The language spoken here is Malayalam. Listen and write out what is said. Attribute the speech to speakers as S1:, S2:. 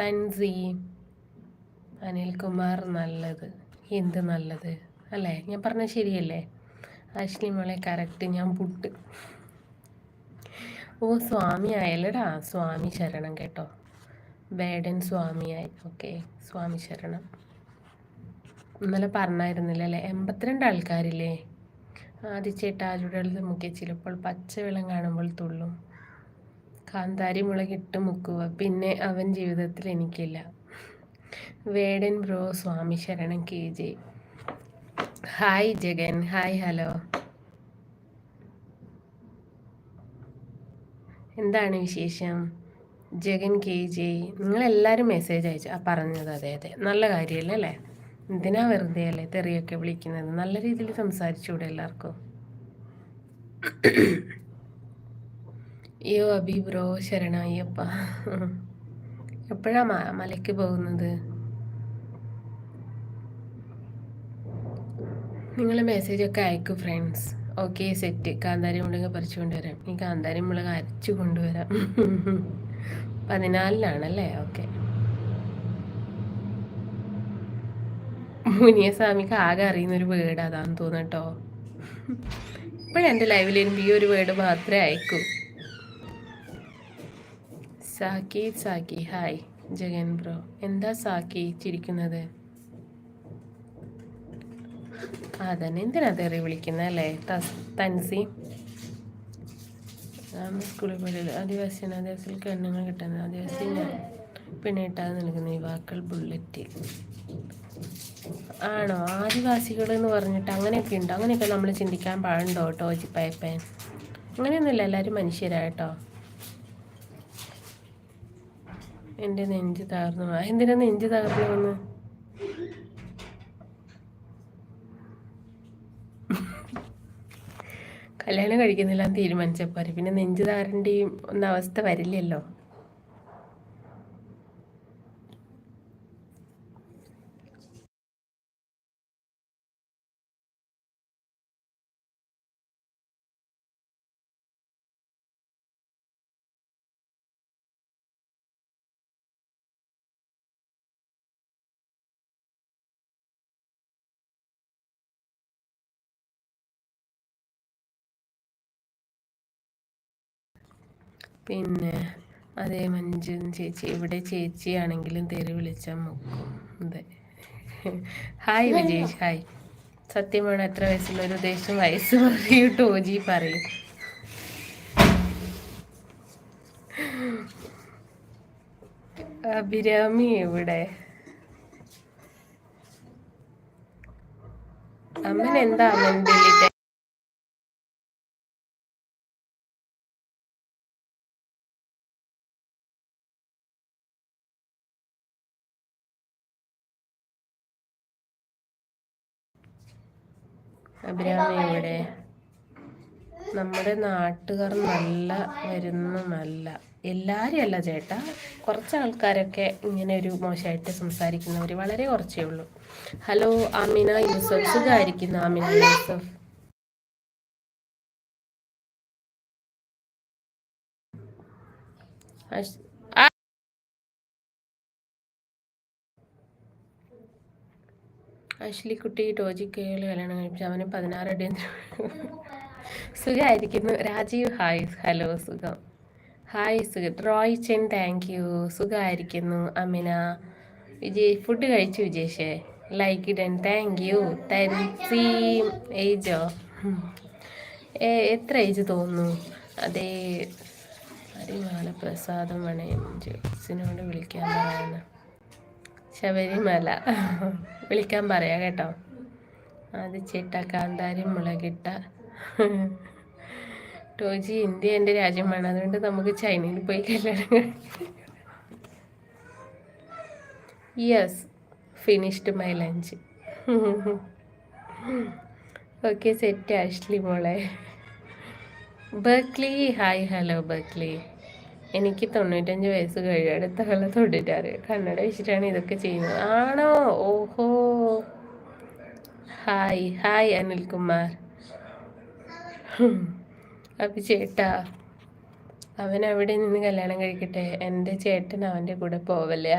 S1: തൻസി അനിൽകുമാർ നല്ലത്. എന്ത് നല്ലത്? അല്ലേ? ഞാൻ പറഞ്ഞ ശരിയല്ലേ? അശ്ലി മോളെ കറക്റ്റ് ഞാൻ പുട്ട്. ഓ സ്വാമി ആയല്ലടാ. സ്വാമി ശരണം കേട്ടോ. ബേഡൻ സ്വാമിയായി. ഓക്കെ സ്വാമി ശരണം. ഇന്നലെ പറഞ്ഞായിരുന്നില്ല അല്ലേ? എൺപത്തിരണ്ട് ആൾക്കാരില്ലേ? ആദ്യ ചേട്ടാ ചുടൽ നമുക്ക് ചിലപ്പോൾ പച്ചവെള്ളം കാണുമ്പോൾ തുള്ളും. കാന്താരി മുളകിട്ട് മുക്കുക. പിന്നെ അവൻ ജീവിതത്തിൽ എനിക്കില്ല. വേടൻ ബ്രോ സ്വാമി ശരണം K. J. Hi Jagan. Hi hello. എന്താണ് വിശേഷം? ജഗൻ കെ. ജെ. നിങ്ങളെല്ലാവരും മെസ്സേജ് അയച്ചു. ആ പറഞ്ഞത് അതെ അതെ. നല്ല കാര്യമല്ലേ അല്ലേ? എന്തിനാ വെറുതെ അല്ലേ തെറിയൊക്കെ വിളിക്കുന്നത്? നല്ല രീതിയിൽ സംസാരിച്ചൂടെ എല്ലാവർക്കും. അയ്യോ അബി ബ്രോ ശരണയ്യപ്പ. എപ്പോഴാ മലയ്ക്ക് പോകുന്നത്? നിങ്ങൾ മെസ്സേജൊക്കെ അയക്കും ഫ്രണ്ട്സ് ഓക്കെ സെറ്റ് കാന്താരി മുളക് പറിച്ചു കൊണ്ടുവരാം. ഈ കാന്താരി മുളക് അരച്ചു കൊണ്ടുവരാം. പതിനാലിനാണല്ലേ ഓക്കെ മുനിയസ്വാമിക്ക് ആകെ അറിയുന്നൊരു വേർഡ് അതാന്ന് തോന്നട്ടോ ഇപ്പോഴെന്റെ ലൈവിൽ എനിക്ക് ഈ ഒരു വേർഡ് മാത്രമേ അയക്കൂ. Zaki Zaki. Hi Jagan bro. എന്താ സാക്കി ചിരിക്കുന്നത്? അതന്നെ എന്തിനാ തെറി വിളിക്കുന്നത് അല്ലേ? തൻസി. സ്കൂളിൽ പോയില്ല ആദിവാസിയാണ് ആദിവാസിയിൽ കണ്ണുങ്ങൾ കിട്ടുന്നത് ആദിവാസി ഞാൻ. പിന്നെ ഇട്ടാതെ നൽകുന്ന യുവാക്കൾ ബുള്ളറ്റ്. ആണോ? ആദിവാസികൾ എന്ന് പറഞ്ഞിട്ട് അങ്ങനെയൊക്കെ ഉണ്ടോ? അങ്ങനെയൊക്കെ നമ്മൾ ചിന്തിക്കാൻ പാടുണ്ടോ? കേട്ടോ ജിപ്പായപ്പൻ അങ്ങനെയൊന്നുമില്ല. എല്ലാവരും മനുഷ്യരാട്ടോ എന്റെ നെഞ്ച് തകർന്നു. എന്തിനാ നെഞ്ച് തകർന്നു വന്ന്? കല്യാണം കഴിക്കുന്നില്ല എന്ന് തീരുമാനിച്ചപ്പോൾ പിന്നെ നെഞ്ച് താരന്റെയും ഒന്നവസ്ഥ വരില്ലല്ലോ. പിന്നെ അതേ മഞ്ജു ചേച്ചി ഇവിടെ ചേച്ചിയാണെങ്കിലും തെറി വിളിച്ചാൽ മുക്കും. അതെ. Hi Vijesh hi. സത്യമാണ് എത്ര വയസ്സുള്ള ഒരു ഉദ്ദേശം വയസ്സ് പറയൂ ടോജി പറയും. അഭിരാമി എവിടെ? അമ്മൻ എന്താ അമ്മൻ ഡിലീറ്റ് അഭിരാമിയുടെ നമ്മുടെ നാട്ടുകാർ നല്ല വരുന്ന നല്ല. എല്ലാവരും അല്ല ചേട്ടാ. കുറച്ച് ആൾക്കാരൊക്കെ ഇങ്ങനെ ഒരു മോശമായിട്ട് സംസാരിക്കുന്നവർ വളരെ കുറച്ചേ ഉള്ളൂ. ഹലോ അമിന യൂസഫ്. സുഖമായിരിക്കുന്നു അമിന യൂസഫ്? അശ്ലിക്കുട്ടി ടോജിക്കയിൽ കല്യാണം കഴിപ്പിച്ചു അവന് പതിനാറ് അടി സുഖമായിരിക്കുന്നു രാജീവ് ഹായ്. ഹലോ സുഖം. ഹായ് സുഖം. റോയ് ചെൻ താങ്ക് യു സുഖമായിരിക്കുന്നു അമിന. വിജയ് ഫുഡ് കഴിച്ചു വിജേഷേ? ലൈക്ക് ഇടൻ താങ്ക് യു തൻസീം ഏജോ? എത്ര ഏജ് തോന്നുന്നു? അതേ അരിമാല പ്രസാദം വേണേ. ജോസിനോട് വിളിക്കാൻ പറയുന്നു ശബരിമല. വിളിക്കാൻ പറയാം കേട്ടോ. അത് ചിട്ട കാന്താരി മുളകിട്ട. ടോജി ഇന്ത്യ എന്റെ രാജ്യമാണ്. അതുകൊണ്ട് നമുക്ക് ചൈനയിൽ പോയി കല്യാണം yes finished my lunch okay set Ashley മോളെ. ബർക്ക്ലി ഹായ് ഹലോ ബർക്ക്ലി എനിക്ക് തൊണ്ണൂറ്റഞ്ച് വയസ്സ് കഴിയും അടുത്ത കൊല്ലം തൊണ്ണൂറ്റാറ് കന്നഡ വെച്ചിട്ടാണ് ഇതൊക്കെ ചെയ്യുന്നത്. ആണോ? ഓഹോ. ഹായ്. ഹായ് അനിൽകുമാർ. അപ്പൊ ചേട്ടാ അവൻ അവിടെ നിന്ന് കല്യാണം കഴിക്കട്ടെ? എന്റെ ചേട്ടൻ അവന്റെ കൂടെ പോവല്ലേ?